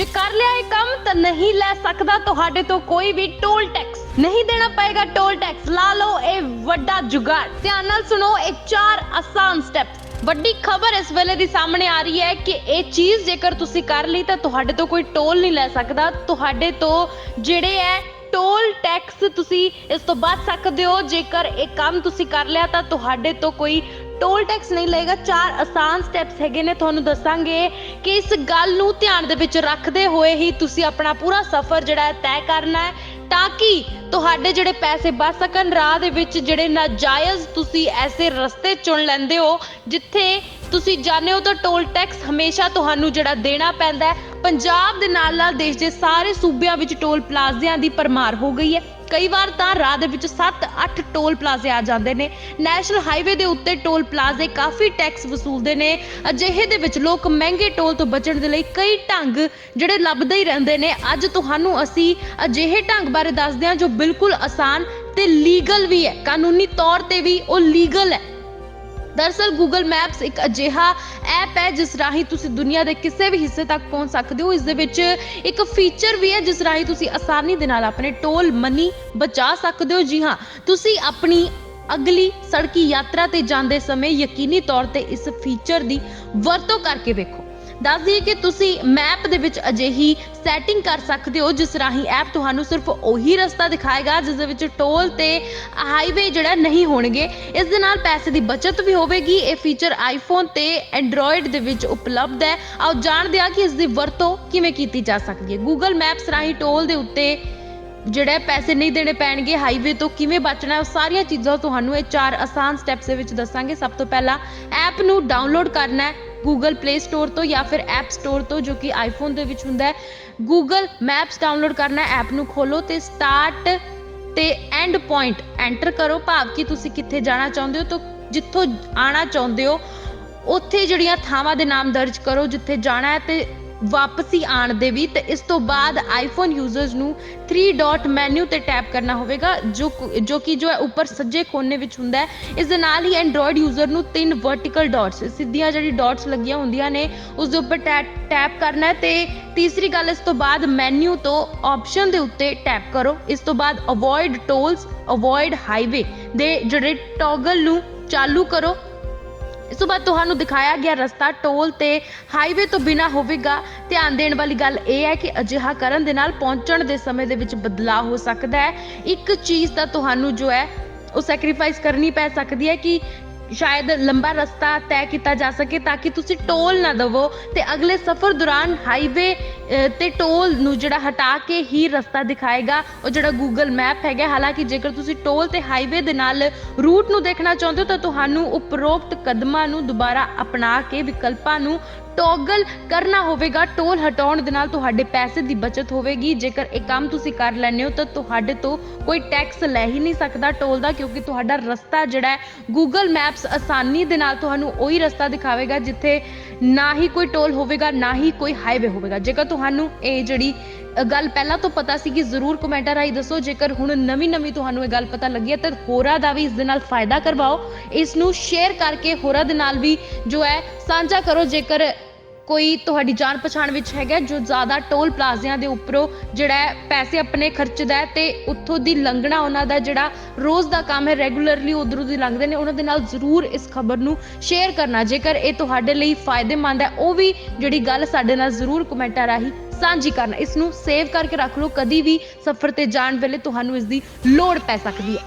ਜੇ ਕਰ ਲਿਆ ਇਹ ਕੰਮ ਤਾਂ ਨਹੀਂ ਲੈ ਸਕਦਾ ਤੁਹਾਡੇ ਤੋਂ ਕੋਈ ਵੀ ਟੋਲ ਟੈਕਸ ਨਹੀਂ ਦੇਣਾ ਪਏਗਾ ਟੋਲ ਟੈਕਸ ਲਾ ਲਓ ਇਹ ਵੱਡਾ ਜੁਗਾੜ। ਧਿਆਨ ਨਾਲ ਸੁਣੋ, ਇਹ ਚਾਰ ਆਸਾਨ ਸਟੈਪਸ ਵੱਡੀ ਖਬਰ ਇਸ ਵੇਲੇ ਦੀ ਸਾਹਮਣੇ ਆ ਰਹੀ ਹੈ ਕਿ ਇਹ ਚੀਜ਼ ਜੇਕਰ ਤੁਸੀਂ ਕਰ ਲਈ ਤਾਂ ਤੁਹਾਡੇ ਤੋਂ ਕੋਈ ਟੋਲ ਨਹੀਂ ਲੈ ਸਕਦਾ। ਤੁਹਾਡੇ ਤੋਂ ਜਿਹੜੇ ਹੈ ਟੋਲ ਟੈਕਸ ਤੁਸੀਂ ਇਸ ਤੋਂ ਬਚ ਸਕਦੇ ਹੋ। ਜੇਕਰ ਇਹ ਕੰਮ ਤੁਸੀਂ ਕਰ ਲਿਆ ਤਾਂ ਤੁਹਾਡੇ ਤੋਂ ਕੋਈ ਟੋਲ ਟੈਕਸ ਨਹੀਂ ਲਏਗਾ। ਚਾਰ ਆਸਾਨ ਸਟੈਪਸ ਹੈਗੇ ਨੇ, ਤੁਹਾਨੂੰ ਦੱਸਾਂਗੇ ਕਿ ਇਸ ਗੱਲ ਨੂੰ ਧਿਆਨ ਦੇ ਵਿੱਚ ਰੱਖਦੇ ਹੋਏ ਹੀ ਤੁਸੀਂ ਆਪਣਾ ਪੂਰਾ ਸਫ਼ਰ ਜਿਹੜਾ ਹੈ ਤੈਅ ਕਰਨਾ ਹੈ ਤਾਂ ਕਿ ਤੁਹਾਡੇ ਜਿਹੜੇ ਪੈਸੇ ਬਚ ਸਕਣ, ਰਾਹ ਦੇ ਵਿੱਚ ਜਿਹੜੇ ਨਾਜਾਇਜ਼ ਤੁਸੀਂ ਐਸੇ ਰਸਤੇ ਚੁਣ ਲੈਂਦੇ ਹੋ ਜਿੱਥੇ ਤੁਸੀਂ ਜਾਣਦੇ ਹੋ ਤਾਂ ਟੋਲ ਟੈਕਸ ਹਮੇਸ਼ਾ ਤੁਹਾਨੂੰ ਜਿਹੜਾ ਦੇਣਾ ਪੈਂਦਾ ਹੈ। ਪੰਜਾਬ ਦੇ ਨਾਲ ਨਾਲ ਦੇਸ਼ ਦੇ ਸਾਰੇ ਸੂਬਿਆਂ ਵਿੱਚ ਟੋਲ ਪਲਾਜ਼ਿਆਂ ਦੀ ਪਰਮਾਰ ਹੋ ਗਈ ਹੈ। ਕਈ ਵਾਰ ਤਾਂ ਰਾਹ ਦੇ ਵਿੱਚ 7-8 ਟੋਲ ਪਲਾਜ਼ੇ ਆ ਜਾਂਦੇ ਨੇ। ਨੈਸ਼ਨਲ ਹਾਈਵੇ ਦੇ ਉੱਤੇ ਟੋਲ ਪਲਾਜ਼ੇ ਕਾਫੀ ਟੈਕਸ ਵਸੂਲਦੇ ਨੇ। ਅਜਿਹੇ ਦੇ ਵਿੱਚ ਲੋਕ ਮਹਿੰਗੇ ਟੋਲ ਤੋਂ ਬਚਣ ਦੇ ਲਈ ਕਈ ਢੰਗ ਜਿਹੜੇ ਲੱਭਦੇ ਹੀ ਰਹਿੰਦੇ ਨੇ। ਅੱਜ ਤੁਹਾਨੂੰ ਅਸੀਂ ਅਜਿਹੇ ਢੰਗ ਬਾਰੇ ਦੱਸਦੇ ਹਾਂ ਜੋ ਬਿਲਕੁਲ ਆਸਾਨ ਤੇ ਲੀਗਲ ਵੀ ਹੈ। ਕਾਨੂੰਨੀ ਤੌਰ ਤੇ ਵੀ ਉਹ ਲੀਗਲ ਹੈ। ਦਰਅਸਲ Google Maps ਇੱਕ ਅਜਿਹਾ ਐਪ ਹੈ ਜਿਸ ਰਾਹੀਂ ਤੁਸੀਂ ਦੁਨੀਆ ਦੇ ਕਿਸੇ ਵੀ ਹਿੱਸੇ ਤੱਕ ਪਹੁੰਚ ਸਕਦੇ ਹੋ। ਇਸ ਦੇ ਵਿੱਚ ਇੱਕ ਫੀਚਰ ਵੀ ਹੈ ਜਿਸ ਰਾਹੀਂ ਤੁਸੀਂ ਆਸਾਨੀ ਦੇ ਨਾਲ ਆਪਣੇ ਟੋਲ ਮਨੀ ਬਚਾ ਸਕਦੇ ਹੋ। ਜੀ ਹਾਂ, ਤੁਸੀਂ ਆਪਣੀ ਅਗਲੀ ਸੜਕੀ ਯਾਤਰਾ ਤੇ ਜਾਂਦੇ ਸਮੇਂ ਯਕੀਨੀ ਤੌਰ ਤੇ ਇਸ ਫੀਚਰ ਦੀ ਵਰਤੋਂ ਕਰਕੇ ਵੇਖੋ। ਦੱਸ ਦਈਏ ਕਿ ਤੁਸੀਂ ਮੈਪ ਦੇ ਵਿੱਚ ਅਜਿਹੀ ਸੈਟਿੰਗ ਕਰ ਸਕਦੇ ਹੋ, ਜਿਸ ਰਾਹੀਂ ਐਪ ਤੁਹਾਨੂੰ ਸਿਰਫ ਉਹੀ ਰਸਤਾ ਦਿਖਾਏਗਾ, ਜਿਸ ਦੇ ਵਿੱਚ ਟੋਲ ਤੇ ਹਾਈਵੇ ਜਿਹੜਾ ਨਹੀਂ ਹੋਣਗੇ। ਇਸ ਦੇ ਨਾਲ ਪੈਸੇ ਦੀ ਬਚਤ ਵੀ ਹੋਵੇਗੀ। ਇਹ ਫੀਚਰ ਆਈਫੋਨ ਤੇ ਐਂਡਰੋਇਡ ਦੇ ਵਿੱਚ ਉਪਲਬਧ ਹੈ। ਆਓ ਜਾਣਦੇ ਹਾਂ ਕਿ ਇਸ ਦੀ ਵਰਤੋਂ ਕਿਵੇਂ ਕੀਤੀ ਜਾ ਸਕਦੀ ਹੈ। Google ਮੈਪਸ ਰਾਹੀਂ ਟੋਲ ਦੇ ਉੱਤੇ ਜਿਹੜਾ ਪੈਸੇ ਨਹੀਂ ਦੇਣੇ ਪੈਣਗੇ ਹਾਈਵੇ ਤੋਂ ਕਿਵੇਂ ਬਚਣਾ ਉਹ ਸਾਰੀਆਂ ਚੀਜ਼ਾਂ ਤੁਹਾਨੂੰ ਇਹ ਚਾਰ ਆਸਾਨ ਸਟੈਪਸ ਦੇ ਵਿੱਚ ਦੱਸਾਂਗੇ। ਸਭ ਤੋਂ ਪਹਿਲਾਂ ਐਪ ਨੂੰ ਡਾਊਨਲੋਡ ਕਰਨਾ ਹੈ। Google Play Store ਤੋਂ ਜਾਂ ਫਿਰ App Store ਤੋਂ, ਜੋ ਕਿ iPhone ਦੇ ਵਿੱਚ ਹੁੰਦਾ ਹੈ, Google Maps ਡਾਊਨਲੋਡ ਕਰਨਾ ਹੈ ਐਪ ਨੂੰ ਖੋਲੋ ਤੇ ਸਟਾਰਟ ਤੇ ਐਂਡ ਪੁਆਇੰਟ ਐਂਟਰ ਕਰੋ। ਭਾਵ ਕਿ ਤੁਸੀਂ ਕਿੱਥੇ ਜਾਣਾ ਚਾਹੁੰਦੇ ਹੋ, ਤਾਂ ਜਿੱਥੋਂ ਆਣਾ ਚਾਹੁੰਦੇ ਹੋ, ਉੱਥੇ ਜਿਹੜੀਆਂ ਥਾਵਾਂ ਦੇ ਨਾਮ ਦਰਜ ਕਰੋ, ਜਿੱਥੇ ਜਾਣਾ ਹੈ ਤੇ ਵਾਪਸੀ ਆਣ ਦੇ ਵੀ ਤੇ ਇਸ ਤੋਂ ਬਾਅਦ ਆਈਫੋਨ ਯੂਜ਼ਰਸ ਨੂੰ 3 ਡਾਟ ਮੈਨੂ ਤੇ ਟੈਪ ਕਰਨਾ ਹੋਵੇਗਾ, ਜੋ ਜੋ ਕਿ ਜੋ ਹੈ ਉੱਪਰ ਸੱਜੇ ਕੋਨੇ ਵਿੱਚ ਹੁੰਦਾ ਹੈ। ਇਸ ਦੇ ਨਾਲ ਹੀ ਐਂਡਰੋਇਡ ਯੂਜ਼ਰ ਨੂੰ ਤਿੰਨ ਵਰਟੀਕਲ ਡਾਟਸ ਸਿੱਧੀਆਂ ਜਿਹੜੀ ਡਾਟਸ ਲੱਗੀਆਂ ਹੁੰਦੀਆਂ ਨੇ, ਉਸ ਦੇ ਉੱਪਰ ਟੈਪ ਟੈਪ ਕਰਨਾ ਹੈ ਤੇ ਤੀਸਰੀ ਗੱਲ, ਇਸ ਤੋਂ ਬਾਅਦ ਮੈਨੂ ਤੋਂ ਆਪਸ਼ਨ ਦੇ ਉੱਤੇ ਟੈਪ ਕਰੋ। ਇਸ ਤੋਂ ਬਾਅਦ ਅਵੋਇਡ ਟੋਲਸ ਅਵੋਇਡ ਹਾਈਵੇ ਦੇ ਜਿਹੜੇ ਟੌਗਲ ਨੂੰ ਚਾਲੂ ਕਰੋ। ਇਸ ਤੋਂ ਬਾਅਦ ਤੁਹਾਨੂੰ ਦਿਖਾਇਆ ਗਿਆ ਰਸਤਾ ਟੋਲ ਤੇ ਹਾਈਵੇ ਤੋਂ ਬਿਨਾ ਹੋਵੇਗਾ। ਧਿਆਨ ਦੇਣ ਵਾਲੀ ਗੱਲ ਇਹ ਹੈ ਕਿ ਅਜਿਹਾ ਕਰਨ ਦੇ ਨਾਲ ਪਹੁੰਚਣ ਦੇ ਸਮੇਂ ਦੇ ਵਿੱਚ ਬਦਲਾਅ ਹੋ ਸਕਦਾ ਹੈ। ਇੱਕ ਚੀਜ਼ ਤਾਂ ਤੁਹਾਨੂੰ ਜੋ ਹੈ, ਉਹ ਸੈਕਰੀਫਾਈਸ ਕਰਨੀ ਪੈ ਸਕਦੀ ਹੈ ਕਿ ਸ਼ਾਇਦ ਲੰਬਾ ਰਸਤਾ ਤੈਅ ਕੀਤਾ ਜਾ ਸਕੇ ਤਾਂ ਕਿ ਤੁਸੀਂ ਟੋਲ ਨਾ ਦਵੋ ਤੇ ਅਗਲੇ ਸਫ਼ਰ ਦੌਰਾਨ ਹਾਈਵੇ ਅਹ, ਤੇ ਟੋਲ ਨੂੰ ਜਿਹੜਾ ਹਟਾ ਕੇ ਹੀ ਰਸਤਾ ਦਿਖਾਏਗਾ। ਉਹ ਜਿਹੜਾ Google ਮੈਪ ਹੈਗਾ ਹਾਲਾਂਕਿ ਜੇਕਰ ਤੁਸੀਂ ਟੋਲ ਤੇ ਹਾਈਵੇ ਦੇ ਨਾਲ ਰੂਟ ਨੂੰ ਦੇਖਣਾ ਚਾਹੁੰਦੇ ਹੋ ਤਾਂ ਤੁਹਾਨੂੰ ਉਪਰੋਕਤ ਕਦਮਾਂ ਨੂੰ ਦੁਬਾਰਾ ਅਪਣਾ ਕੇ ਵਿਕਲਪਾਂ ਨੂੰ ਟੋਗਲ ਕਰਨਾ ਹੋਵੇਗਾ। ਟੋਲ ਹਟਾਉਣ ਦੇ ਨਾਲ ਤੁਹਾਡੇ ਪੈਸੇ ਦੀ ਬਚਤ ਹੋਵੇਗੀ। ਜੇਕਰ ਇਹ ਕੰਮ ਤੁਸੀਂ ਕਰ ਲੈਂਦੇ ਹੋ ਤਾਂ ਤੁਹਾਡੇ ਤੋਂ ਕੋਈ ਟੈਕਸ ਲੈ ਹੀ ਨਹੀਂ ਸਕਦਾ ਟੋਲ ਦਾ ਕਿਉਂਕਿ ਤੁਹਾਡਾ ਰਸਤਾ ਜਿਹੜਾ ਹੈ Google Maps ਆਸਾਨੀ ਦੇ ਨਾਲ ਤੁਹਾਨੂੰ ਉਹੀ ਰਸਤਾ ਦਿਖਾਵੇਗਾ ਜਿੱਥੇ ਨਾ ਹੀ ਕੋਈ ਟੋਲ ਹੋਵੇਗਾ, ਨਾ ਹੀ ਕੋਈ ਹਾਈਵੇ ਹੋਵੇਗਾ। ਜੇਕਰ ਤੁਹਾਨੂੰ ਇਹ ਜਿਹੜੀ ਗੱਲ ਪਹਿਲਾਂ ਤੋਂ ਪਤਾ ਸੀ ਕਿ ਜ਼ਰੂਰ ਕਮੈਂਟਾਂ ਰਾਹੀਂ ਦੱਸੋ, ਜੇਕਰ ਹੁਣ ਨਵੀਂ ਨਵੀਂ ਤੁਹਾਨੂੰ ਇਹ ਗੱਲ ਪਤਾ ਲੱਗੀ ਹੈ, ਤਾਂ ਹੋਰਾਂ ਦਾ ਵੀ ਇਸ ਦੇ ਨਾਲ ਫਾਇਦਾ ਕਰਵਾਓ। ਇਸ ਨੂੰ ਸ਼ੇਅਰ ਕਰਕੇ ਹੋਰਾਂ ਦੇ ਨਾਲ ਵੀ ਜੋ ਹੈ, ਸਾਂਝਾ ਕਰੋ, ਜੇਕਰ ਕੋਈ ਤੁਹਾਡੀ ਜਾਣ ਪਛਾਣ ਵਿੱਚ ਹੈਗਾ ਜੋ ਜ਼ਿਆਦਾ ਟੋਲ ਪਲਾਜ਼ਿਆਂ ਦੇ ਉੱਪਰੋਂ ਜਿਹੜਾ ਪੈਸੇ ਆਪਣੇ ਖਰਚਦਾ ਹੈ ਤੇ ਉੱਥੋਂ ਦੀ ਲੰਘਣਾ ਉਹਨਾਂ ਦਾ ਜਿਹੜਾ ਰੋਜ਼ ਦਾ ਕੰਮ ਹੈ, ਰੈਗੂਲਰਲੀ ਉਧਰੋਂ ਦੀ ਲੰਘਦੇ ਨੇ, ਉਹਨਾਂ ਦੇ ਨਾਲ ਜ਼ਰੂਰ ਇਸ ਖਬਰ ਨੂੰ ਸ਼ੇਅਰ ਕਰਨਾ। ਜੇਕਰ ਇਹ ਤੁਹਾਡੇ ਲਈ ਫਾਇਦੇਮੰਦ ਹੈ, ਉਹ ਵੀ ਜਿਹੜੀ ਗੱਲ ਸਾਡੇ ਨਾਲ ਜ਼ਰੂਰ ਕਮੈਂਟਾਂ ਰਾਹੀਂ ਸਾਂਝੀ ਕਰਨਾ। ਇਸ ਨੂੰ ਸੇਵ ਕਰਕੇ ਰੱਖ ਲਓ, ਕਦੀ ਵੀ ਸਫ਼ਰ ਤੇ ਜਾਣ ਵੇਲੇ ਤੁਹਾਨੂੰ ਇਸ ਦੀ ਲੋੜ ਪੈ ਸਕਦੀ ਹੈ।